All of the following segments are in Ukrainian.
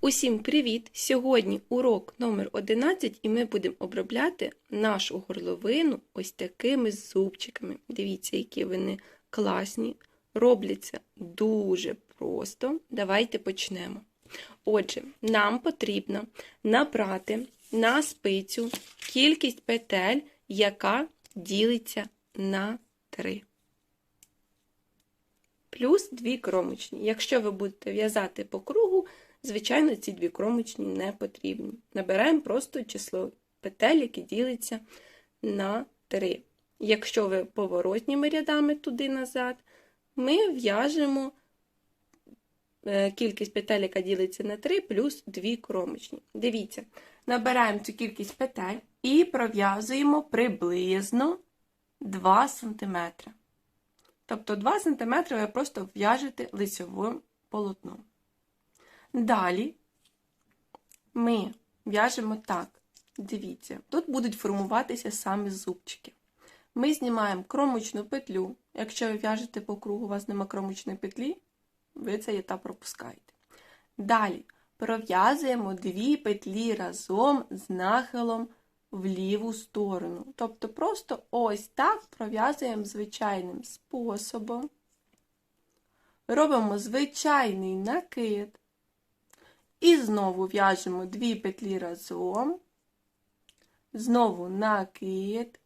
Усім привіт! Сьогодні урок номер 11 і ми будемо обробляти нашу горловину ось такими зубчиками. Дивіться, які вони класні. Робляться дуже просто. Давайте почнемо. Отже, нам потрібно набрати на спицю кількість петель, яка ділиться на 3 плюс дві кромочні. Якщо ви будете в'язати по кругу, звичайно, ці дві кромочні не потрібні. Набираємо просто число петель, які ділиться на 3. Якщо ви поворотніми рядами туди-назад, ми в'яжемо е, кількість петель, яка ділиться на 3, плюс 2 кромочні. Дивіться, набираємо цю кількість петель і пров'язуємо приблизно 2 см. Тобто 2 см ви просто в'яжете лицьовим полотном. Далі ми в'яжемо так. Дивіться, тут будуть формуватися самі зубчики. Ми знімаємо кромочну петлю. Якщо ви в'яжете по кругу, у вас нема кромочної петлі, ви цей етап пропускаєте. Далі пров'язуємо дві петлі разом з нахилом в ліву сторону. Тобто просто ось так пров'язуємо звичайним способом. Робимо звичайний накид. І знову в'яжемо дві петлі разом. Знову накид,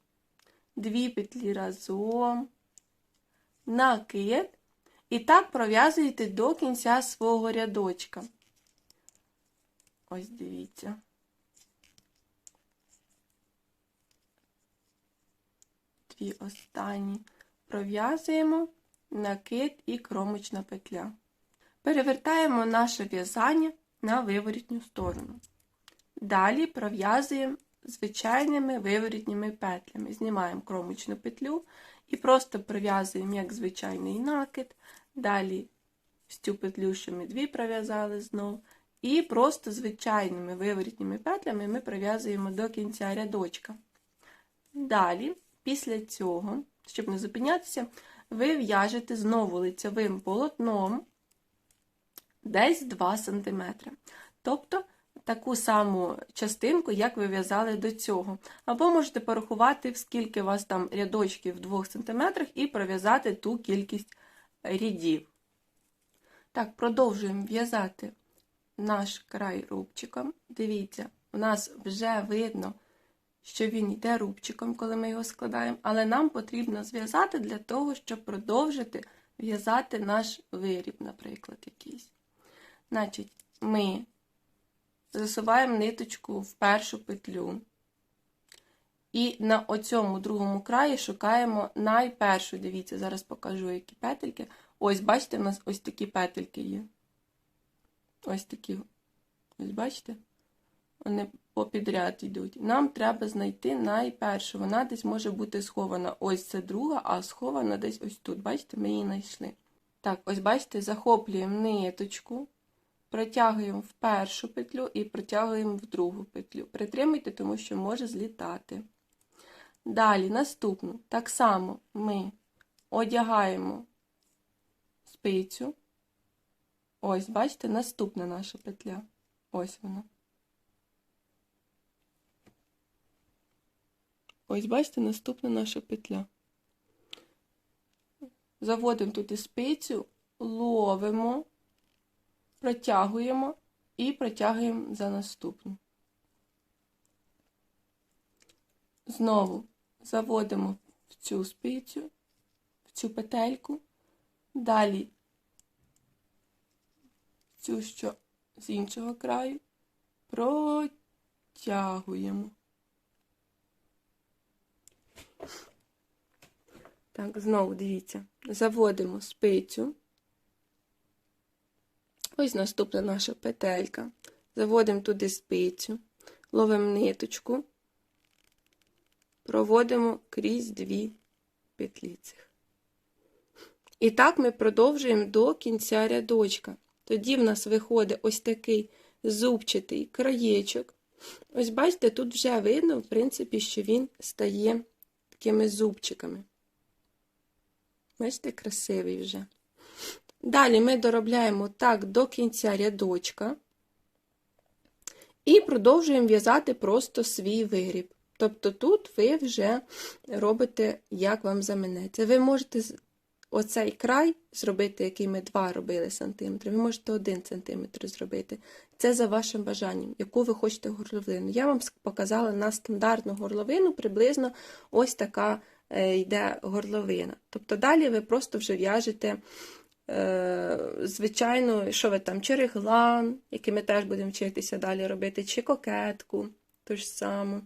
дві петлі разом, накид. І так пров'язуєте до кінця свого рядочка. Ось дивіться. дві останні пров'язуємо накид і кромочна петля. Перевертаємо наше в'язання на виворітню сторону. Далі пров'язуємо звичайними виворітніми петлями. Знімаємо кромочну петлю і просто пров'язуємо як звичайний накид. Далі з цю петлю, що ми дві пров'язали знову. І просто звичайними виворітніми петлями ми пров'язуємо до кінця рядочка. Далі Після цього, щоб не зупинятися, ви в'яжете знову лицевим полотном десь 2 см. Тобто таку саму частинку, як ви в'язали до цього. Або можете порахувати, скільки у вас там рядочків в 2 см, і пров'язати ту кількість рядів. Так, продовжуємо в'язати наш край рубчиком. Дивіться, у нас вже видно що він йде рубчиком, коли ми його складаємо, але нам потрібно зв'язати для того, щоб продовжити в'язати наш виріб, наприклад, якийсь. Значить, ми засуваємо ниточку в першу петлю. І на оцьому другому краї шукаємо найпершу, дивіться, зараз покажу, які петельки. Ось, бачите, у нас ось такі петельки є. Ось такі. Ось бачите? Вони попідряд йдуть. Нам треба знайти найпершу. Вона десь може бути схована. Ось це друга, а схована десь ось тут. Бачите, ми її знайшли. Так, ось бачите, захоплюємо ниточку, протягуємо в першу петлю і протягуємо в другу петлю. Притримуйте, тому що може злітати. Далі, наступну, так само ми одягаємо спицю. Ось, бачите, наступна наша петля. Ось вона. Ось, бачите, наступна наша петля. Заводимо туди спицю, ловимо, протягуємо і протягуємо за наступну. Знову заводимо в цю спицю, в цю петельку, далі цю, що з іншого краю, протягуємо. Так, знову дивіться, заводимо спицю. Ось наступна наша петелька. Заводимо туди спицю, ловимо ниточку, проводимо крізь дві петлі цих. І так ми продовжуємо до кінця рядочка. Тоді в нас виходить ось такий зубчатий краєчок. Ось бачите, тут вже видно, в принципі, що він стає такими зубчиками. Бачите, красивий вже. Далі ми доробляємо так до кінця рядочка. І продовжуємо в'язати просто свій виріб. Тобто тут ви вже робите, як вам заманеться. Ви можете оцей край зробити, який ми 2 робили сантиметри, ви можете 1 сантиметр зробити. Це за вашим бажанням, яку ви хочете горловину. Я вам показала на стандартну горловину, приблизно ось така е, йде горловина. Тобто далі ви просто вже в'яжете, звичайно, що ви там, чи реглан, який ми теж будемо вчитися далі робити, чи кокетку, ту ж саму.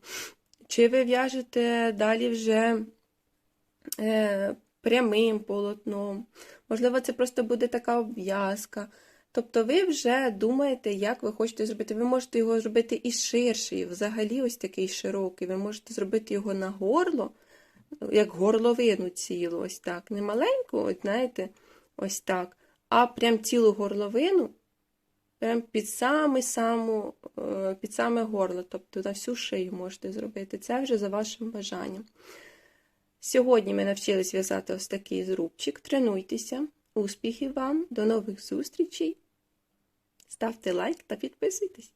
Чи ви в'яжете далі вже е, прямим полотном. Можливо, це просто буде така обв'язка. Тобто ви вже думаєте, як ви хочете зробити. Ви можете його зробити і ширший, взагалі ось такий широкий. Ви можете зробити його на горло, як горловину цілу, ось так. Не маленьку, от знаєте, ось так, а прям цілу горловину, прям під саме, саму, е, під саме горло, тобто на всю шию можете зробити. Це вже за вашим бажанням. Сьогодні ми навчились в'язати ось такий зрубчик. Тренуйтеся. Успіхів вам, до нових зустрічей. Ставте лайк та підписуйтесь.